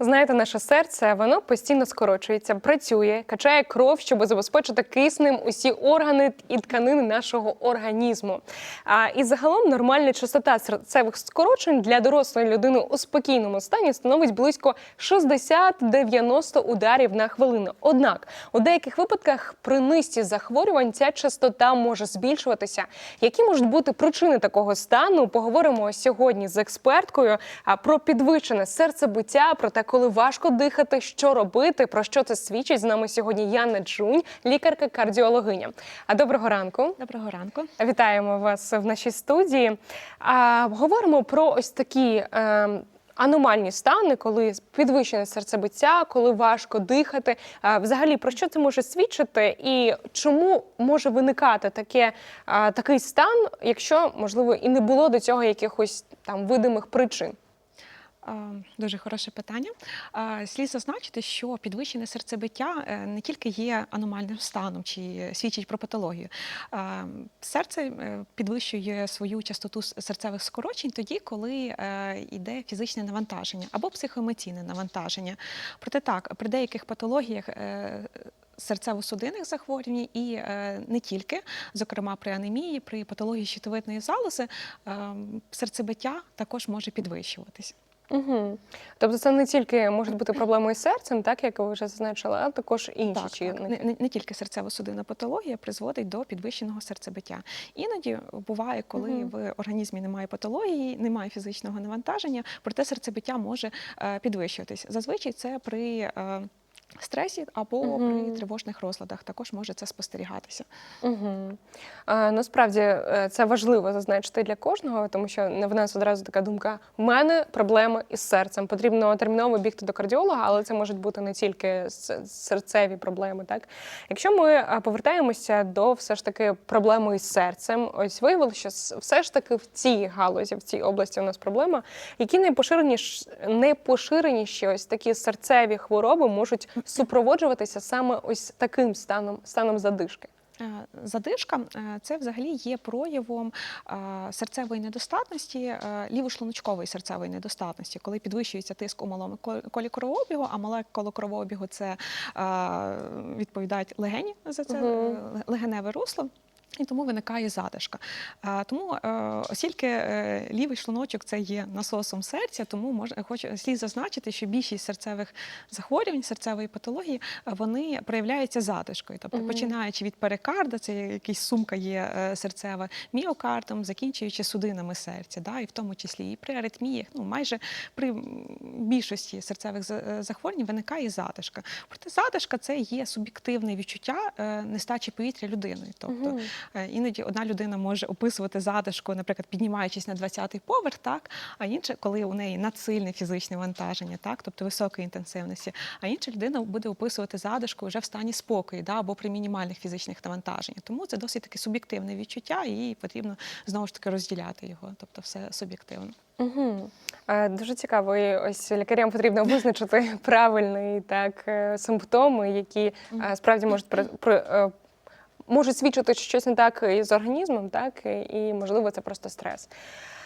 Знаєте, наше серце воно постійно скорочується, працює, качає кров, щоб забезпечити киснем усі органи і тканини нашого організму. А і загалом нормальна частота серцевих скорочень для дорослої людини у спокійному стані становить близько 60-90 ударів на хвилину. Однак у деяких випадках при низці захворювань ця частота може збільшуватися. Які можуть бути причини такого стану? Поговоримо сьогодні з експерткою про підвищене серцебиття, про те, коли важко дихати, що робити, про що це свідчить. З нами сьогодні Яна Джунь, лікарка-кардіологиня. А доброго ранку. Доброго ранку. Вітаємо вас в нашій студії. А, говоримо про ось такі. Е, Аномальні стани, коли підвищене серцебиття, коли важко дихати. Взагалі, про що це може свідчити, і чому може виникати таке, такий стан, якщо можливо і не було до цього якихось там видимих причин? Дуже хороше питання. Слід зазначити, що підвищене серцебиття е, не тільки є аномальним станом чи свідчить про патологію. Серце е, підвищує свою частоту серцевих скорочень тоді, коли е, йде фізичне навантаження або психоемоційне навантаження. Проте так, при деяких патологіях. Серцево-судинних захворювань і е, не тільки, зокрема при анемії, при патології щитовидної залози, е, серцебиття також може підвищуватись. Угу. Тобто це не тільки можуть бути проблеми із серцем, так як ви вже зазначили, а також інші Так, чинники. так. Не, не, не тільки серцево-судинна патологія призводить до підвищеного серцебиття. Іноді буває, коли угу. в організмі немає патології, немає фізичного навантаження, проте серцебиття може е, підвищуватись. Зазвичай це при е, стресі або Мгм. при тривожних розладах також може це спостерігатися. Угу. А, насправді е, це важливо зазначити для кожного, тому що не в нас одразу така думка: у мене проблеми із серцем. Потрібно терміново бігти до кардіолога, але це можуть бути не тільки серцеві проблеми. Так, якщо ми повертаємося до все ж таки проблеми із серцем, ось виявилося, що все ж таки в цій галузі, в цій області у нас проблема. Які найпоширеніші найпоширеніші ось такі серцеві хвороби можуть супроводжуватися саме ось таким станом, станом задишки? Е, Задишка е, це взагалі є проявом е, серцевої недостатності, лівошлуночкової серцевої недостатності, коли підвищується тиск у малому ко- колі кровообігу, а мале коло кровообігу це відповідають легені за це е, легеневе русло. І тому виникає задишка. Тому, е, оскільки е, лівий шлуночок це є насосом серця, тому можна хочу слід зазначити, що більшість серцевих захворювань, серцевої патології, е, вони проявляються задишкою. Тобто, Мгм. починаючи від перикарда, це якась сумка є серцева, міокардом, закінчуючи судинами серця, да, і в тому числі і при аритміях, ну майже при більшості серцевих захворювань виникає задишка. Проте задишка це є суб'єктивне відчуття нестачі повітря людиною. Тобто Мгм. Е, Іноді одна людина може описувати задишку, наприклад, піднімаючись на 20-й поверх, так, а інша, коли у неї надсильне фізичне вантаження, так, тобто високої інтенсивності, а інша людина буде описувати задишку вже в стані спокою, да, або при мінімальних фізичних навантаженнях. Тому це досить таке суб'єктивне відчуття, і потрібно знову ж таки розділяти його, тобто все суб'єктивно. Угу. Дуже цікаво. І ось лікарям потрібно визначити правильні так е, симптоми, які справді можуть е, можуть свідчити, що щось не так із організмом, так і можливо це просто стрес.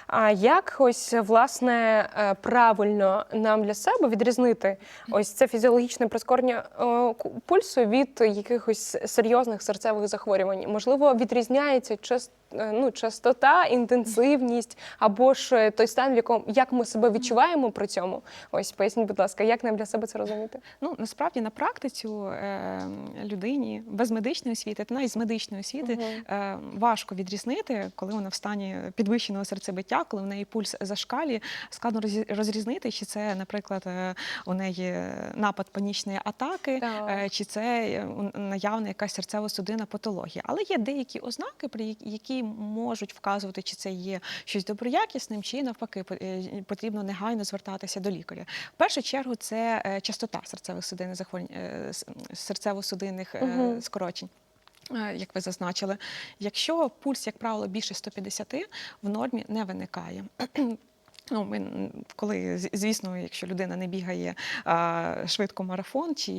А як ось власне е, правильно нам для себе відрізнити ось це фізіологічне прискорення е, пульсу від якихось серйозних серцевих захворювань? Можливо, відрізняється ну, частота, інтенсивність або ж е, той стан, в якому як ми себе відчуваємо при цьому? Ось поясніть, будь ласка, як нам для себе це розуміти? Ну насправді на практиці е, людині без медичної освіти, та навіть з медичної освіти, Мгм. е, важко відрізнити, коли вона в стані підвищеного серцебиття, коли в неї пульс зашкалює, складно розі- розрізнити, чи це, наприклад, е, у неї напад панічної атаки, Так. е, чи це е, наявна якась серцево-судинна патологія. Але є деякі ознаки, при які- які можуть вказувати, чи це є щось доброякісним, чи навпаки е, потрібно негайно звертатися до лікаря. В першу чергу це е, частота серцевих судинних захворювань, е, серцево-судинних угу. Скорочень. Як ви зазначили, якщо пульс, як правило, більше 150, в нормі не виникає. Ну, ми, коли, звісно, якщо людина не бігає а, швидко марафон, чи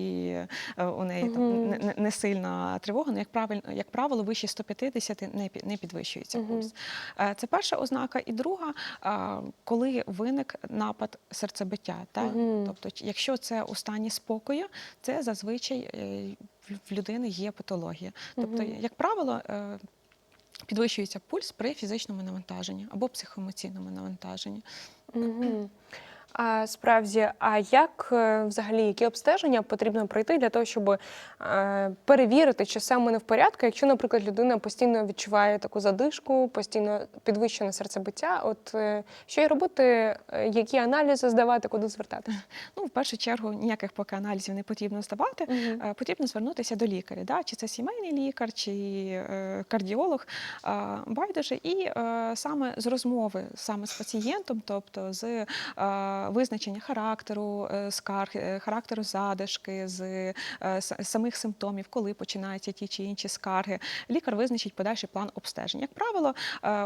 е, у неї там не, не- сильна тривога, ну, як, правиль, як правило, вище 150 не, не підвищується Мгм. пульс. Е, Це перша ознака. І друга, а, коли виник напад серцебиття. Та? Мгм. Тобто, якщо це у стані спокою, це зазвичай е, в- людини є патологія. Тобто, Мгм. як правило, підвищується пульс при фізичному навантаженні або психоемоційному навантаженні. Мгм. А справді, а як е, взагалі які обстеження потрібно пройти для того, щоб е, перевірити, чи саме не в порядку, якщо, наприклад, людина постійно відчуває таку задишку, постійно підвищене серцебиття, от е, що й робити, які аналізи здавати, куди звертатися? Ну, в першу чергу, ніяких поки аналізів не потрібно здавати. Е, Потрібно звернутися до лікаря, да? чи це сімейний лікар, чи кардіолог, байдуже, і саме з розмови саме з пацієнтом, тобто з визначення характеру е, скарг, е, характеру задишки, з е, самих симптомів, коли починаються ті чи інші скарги, лікар визначить подальший план обстежень. Як правило,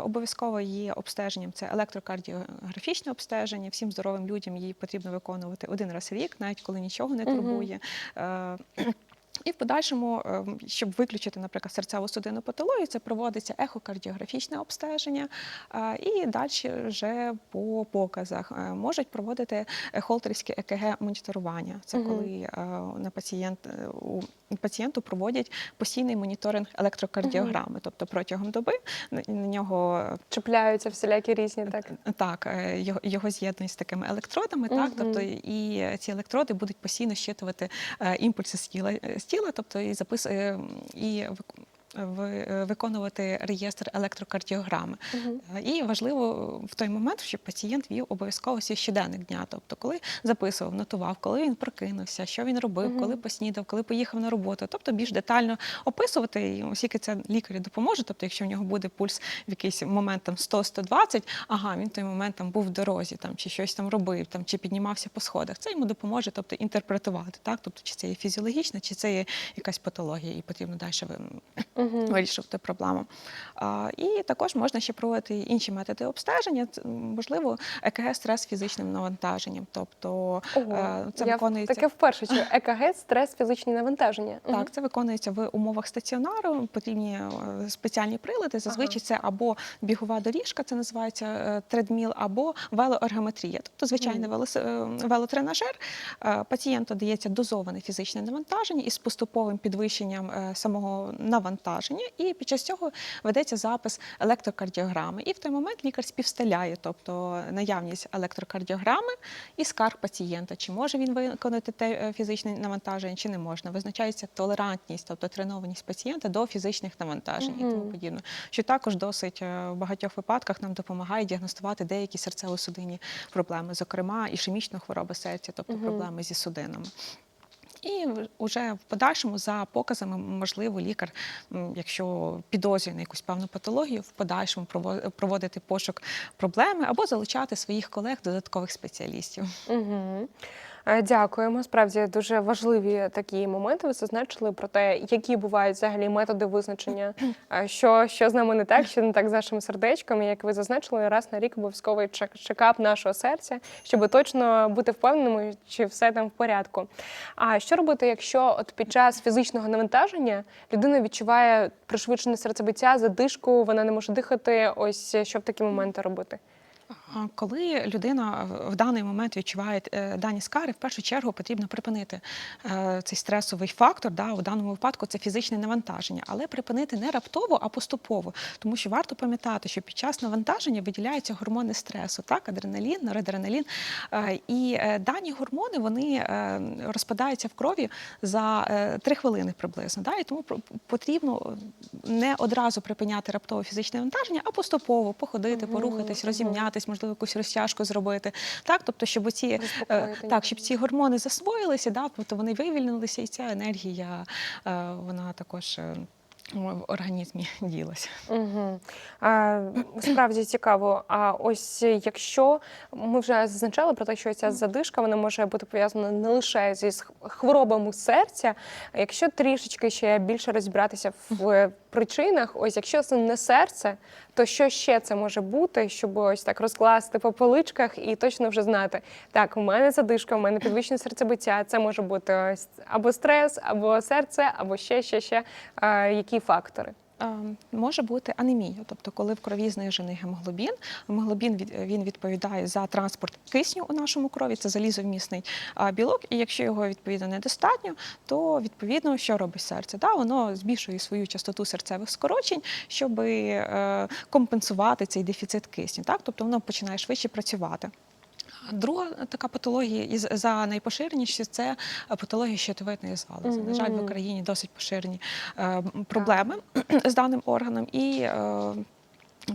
обов'язково є обстеженням це електрокардіографічне обстеження. Всім здоровим людям її потрібно виконувати один раз в рік, навіть коли нічого не турбує. І в подальшому, е, щоб виключити, наприклад, серцево-судинну патологію, це проводиться ехокардіографічне обстеження, е, і далі вже по показах е, можуть проводити холтерське ЕКГ моніторування. Це коли е, на пацієнт у пацієнту проводять постійний моніторинг електрокардіограми, тобто протягом доби на нього Чіпляються всілякі різні так. так, його, з'єднують з такими електродами, так, тобто і ці електроди будуть постійно щитувати імпульси з тіла, тіла, тобто і запис е, і виконувати реєстр електрокардіограми. Е, І важливо в той момент, щоб пацієнт вів обов'язково свій щоденник дня. Тобто, коли записував, нотував, коли він прокинувся, що він робив, Мгм. коли поснідав, коли поїхав на роботу. Тобто більш детально описувати, і оскільки це лікарі допоможе. Тобто, якщо в нього буде пульс в якийсь момент там 100-120, ага, він в той момент там був в дорозі, там чи щось там робив, там чи піднімався по сходах. Це йому допоможе, тобто інтерпретувати, так, тобто, чи це є фізіологічна, чи це є якась патологія, і потрібно далі Мгм. вирішувати проблему. А, і також можна ще проводити інші методи обстеження. Можливо, ЕКГ стрес фізичним навантаженням. Тобто Ого, е, це я виконується. таке вперше чую. ЕКГ, стрес, фізичні навантаження. Так, це виконується в умовах стаціонару, потрібні е, спеціальні прилади. Зазвичай це або бігова доріжка, це називається е, тредміл, або велоергометрія. Тобто звичайний е, велотренажер. Пацієнту дається дозоване фізичне навантаження із поступовим підвищенням самого навантаження, і під час цього ведеться запис електрокардіограми. І в той момент лікар співставляє, тобто наявність електрокардіограми і скарг пацієнта, чи може він виконати те е, фізичне навантаження, чи не можна. Визначається толерантність, тобто тренованість пацієнта до фізичних навантажень і тому подібне, що також досить е, в багатьох випадках нам допомагає діагностувати деякі серцево-судинні проблеми, зокрема ішемічну хворобу серця, тобто Мгм. проблеми зі судинами. І вже в подальшому за показами можливо лікар, якщо підозрює на якусь певну патологію, в подальшому прово- проводити пошук проблеми або залучати своїх колег додаткових спеціалістів. Угу. Дякуємо. Справді дуже важливі такі моменти. Ви зазначили про те, які бувають взагалі методи визначення, е, що, що з нами не так, що не так з нашими сердечками. Як ви зазначили, раз на рік обов'язковий чек- чекап нашого серця, щоб точно бути впевненими, чи все там в порядку. А що робити, якщо от під час фізичного навантаження людина відчуває пришвидшене серцебиття, задишку, вона не може дихати? Ось що в такі моменти робити? Коли людина в даний момент відчуває е, дані скари, в першу чергу потрібно припинити е, цей стресовий фактор. Да, у даному випадку це фізичне навантаження, але припинити не раптово, а поступово. Тому що варто пам'ятати, що під час навантаження виділяються гормони стресу, так, адреналін, норадреналін. Е, І дані гормони вони розпадаються в крові за 3 хвилини приблизно. Да, і тому потрібно не одразу припиняти раптове фізичне навантаження, а поступово походити, порухатись, розімнятись, можливо, якусь розтяжку зробити. Так, тобто, щоб ці е, так, щоб ці гормони засвоїлися, да, тобто вони вивільнилися, і ця енергія е, вона також е, в організмі ділася. Угу. А, справді цікаво. А ось якщо ми вже зазначали про те, що ця задишка вона може бути пов'язана не лише зі хворобами серця, якщо трішечки ще більше розібратися в причинах, ось якщо це не серце, то що ще це може бути, щоб ось так розкласти по поличках і точно вже знати, так, у мене задишка, у мене підвищене серцебиття, це може бути ось або стрес, або серце, або ще, ще, ще е, які фактори. Е, Може бути анемія, тобто коли в крові знижений гемоглобін. Гемоглобін він відповідає за транспорт кисню у нашому крові, це залізовмісний білок. І якщо його відповідно недостатньо, то відповідно що робить серце? Да, воно збільшує свою частоту серцевих скорочень, щоб е, компенсувати цей дефіцит кисню. Так, тобто воно починає швидше працювати. Друга така патологія із за найпоширеніші це патологія щитовидної залози. На жаль, в Україні досить поширені е, проблеми проблеми з даним органом, і е,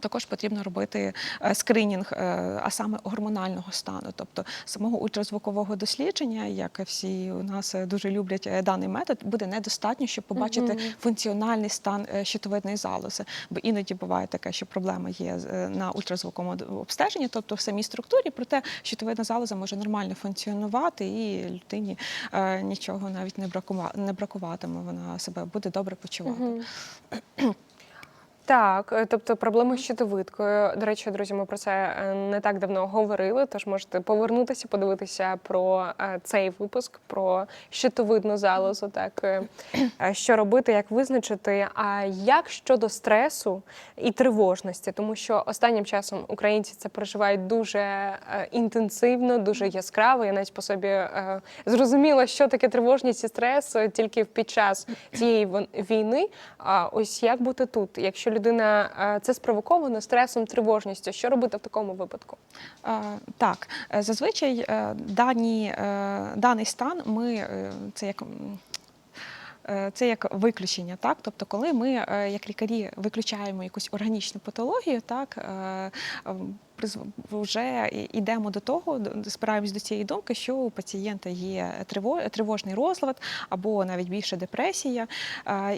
також потрібно робити е, скринінг, е, а саме гормонального стану, тобто самого ультразвукового дослідження, як всі у нас е, дуже люблять даний метод, буде недостатньо, щоб побачити Мгм. функціональний стан щитовидної залози. Бо іноді буває таке, що проблема є на ультразвуковому обстеженні, тобто в самій структурі, проте щитовидна залоза може нормально функціонувати, і людині нічого навіть не бракува- не бракуватиме. Вона себе буде добре почувати. Мгм. Так, е, тобто проблеми з щитовидкою. До речі, друзі, ми про це е, не так давно говорили. Тож можете повернутися, подивитися про е, цей випуск, про щитовидну залозу. Так що робити, як визначити. А як щодо стресу і тривожності, тому що останнім часом українці це переживають дуже інтенсивно, дуже яскраво. Я навіть по собі зрозуміла, що таке тривожність і стрес тільки під час цієї війни. А ось як бути тут, якщо людина е, це спровоковано стресом, тривожністю, що робити в такому випадку? Е, Так, е, зазвичай дані, даний стан ми це як. Це як виключення, так тобто, коли ми, як лікарі, виключаємо якусь органічну патологію, так вже йдемо до того, спираємось до цієї думки, що у пацієнта є триво- тривожний розлад або навіть більше депресія.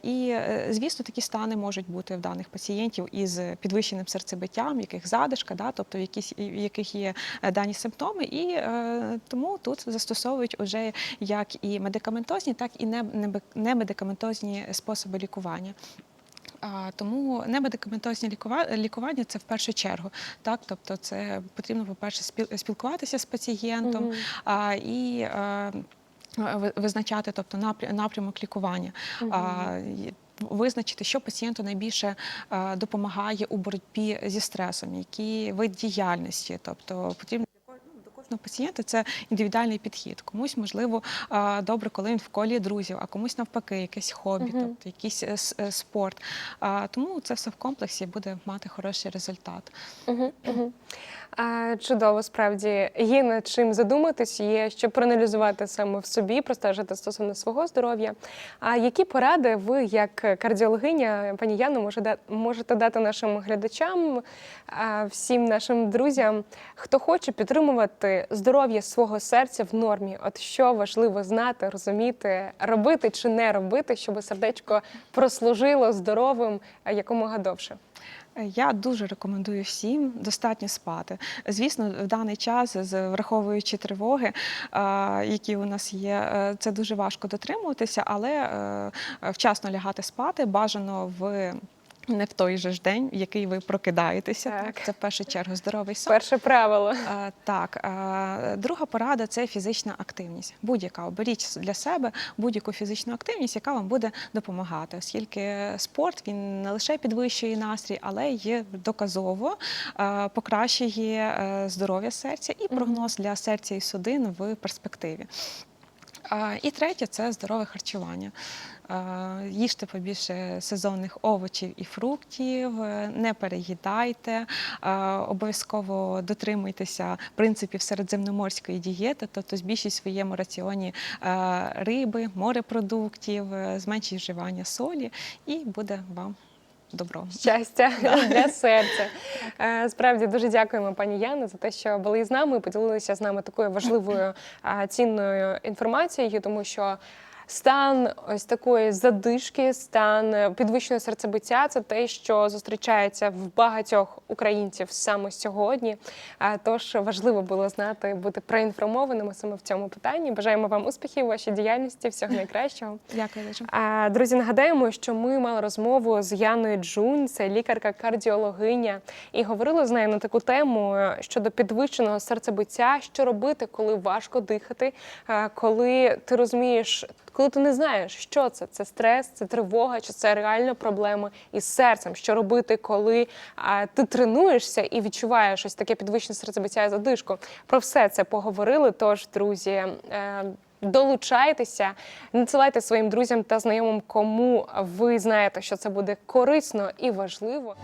І, е, звісно, такі стани можуть бути в даних пацієнтів із підвищеним серцебиттям, в яких задишка, да, тобто в, якісь, в яких є е, дані симптоми, і е, тому тут застосовують уже як і медикаментозні, так і не- немедикаментозні способи лікування. Тому немедикаментозні лікува- лікування це в першу чергу. Так, тобто, це потрібно, по-перше, спіл- спілкуватися з пацієнтом а, і е, визначати тобто, напря- напрямок лікування. І Визначити, що пацієнту найбільше е, допомагає у боротьбі зі стресом, який вид діяльності, тобто потрібно для ко- до пацієнта це індивідуальний підхід. Комусь можливо добре, коли він в колі друзів, а комусь навпаки, якесь хобі, Мгм. тобто якийсь е, е, спорт. Тому це все в комплексі буде мати хороший результат. Угу, угу. А, чудово, справді є над чим задуматись, є що проаналізувати саме в собі, простежити стосовно свого здоров'я. А які поради ви, як кардіологиня, пані да- можете дати нашим глядачам, всім нашим друзям, хто хоче підтримувати здоров'я свого серця в нормі? От що важливо знати, розуміти, робити чи не робити, щоб сердечко прослужило здоровим якомога довше? Е, Я дуже рекомендую всім достатньо спати. Звісно, в даний час, враховуючи тривоги, е, які у нас є, е, це дуже важко дотримуватися, але е, вчасно лягати спати бажано в. Не в той же ж день, в який ви прокидаєтеся. Так. Так. Це в першу чергу здоровий сон. Перше правило. Е, Так, е, друга порада це фізична активність. Будь-яка оберіть для себе будь-яку фізичну активність, яка вам буде допомагати, оскільки спорт він не лише підвищує настрій, але й доказово е, покращує е, здоров'я серця і прогноз для серця і судин в перспективі. А, І третє це здорове харчування. А, Їжте побільше сезонних овочів і фруктів, е, не переїдайте, обов'язково дотримуйтеся принципів середземноморської дієти, тобто збільшіть в своєму раціоні е, риби, морепродуктів, е, зменшіть вживання солі, і буде вам добро. щастя для серця. Е, Справді дуже дякуємо, пані Яно, за те, що були з нами і поділилися з нами такою важливою цінною інформацією, тому що. Стан ось такої задишки, стан е, підвищеного серцебиття це те, що зустрічається в багатьох українців саме сьогодні. Тож важливо було знати, бути проінформованими саме в цьому питанні. Бажаємо вам успіхів вашій діяльності, всього найкращого. Дякую дуже. Друзі, нагадаємо, що ми мали розмову з Яною Джунь, це лікарка-кардіологиня, і говорили з нею на таку тему е, щодо підвищеного серцебиття, що робити, коли важко дихати, коли ти розумієш. Коли ти не знаєш, що це, це стрес, це тривога, чи це реально проблеми із серцем. Що робити, коли а, ти тренуєшся і відчуваєш ось таке підвищене серцебиття і задишку. Про все це поговорили. Тож, друзі, е, долучайтеся, надсилайте своїм друзям та знайомим, кому ви знаєте, що це буде корисно і важливо.